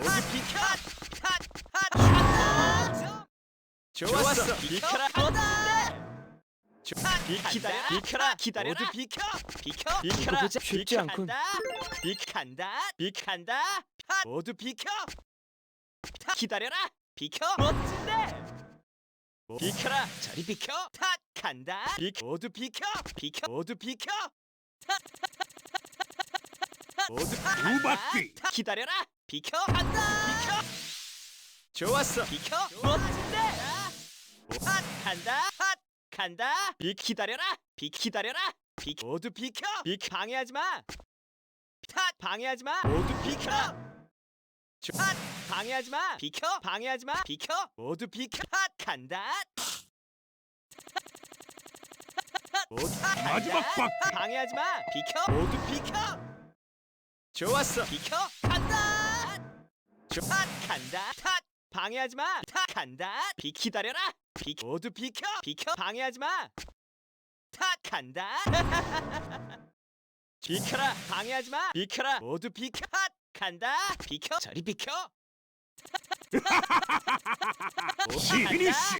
모두 비켜 좋았어 비켜라 조- 비- 기다려 비켜라 기다려 모두 비켜 비켜 비켜라 보자. 쉽지 않군. 비칸다 비칸다 모두 비켜 기다려라 비켜 멋진데 비켜라 저리 비켜 탓 간다 비 모두 비켜 비켜 모두 비켜 모두 두 바퀴. 탓, 기다려라 비켜 간다! 비켜! 좋았어. 비켜? 멋진데 핫! 간다! 핫! 간다! 비 기다려라! 비 기다려라! 비 모두 비켜! 비 방해하지 마! 탓 방해하지 마! 모두 비켜! 조- 핫! 방해하지 마! 비켜! 방해하지 마! 비켜! 모두 비켜! 핫! 간다! 모두. 마지막 바퀴. 방해하지 마! 비켜! 모두 비켜! 좋았어. 비켜! 간다 조- 핫 간다 탓. 방해하지 마탓 간다. 비 기다려라. 비 모두 비켜 비켜. 방해하지 마탓 간다. 비켜라. 방해하지 마. 비켜라. 모두 비켜. 핫 간다. 비켜. 저리 비켜. 모두 간다. 피니쉬.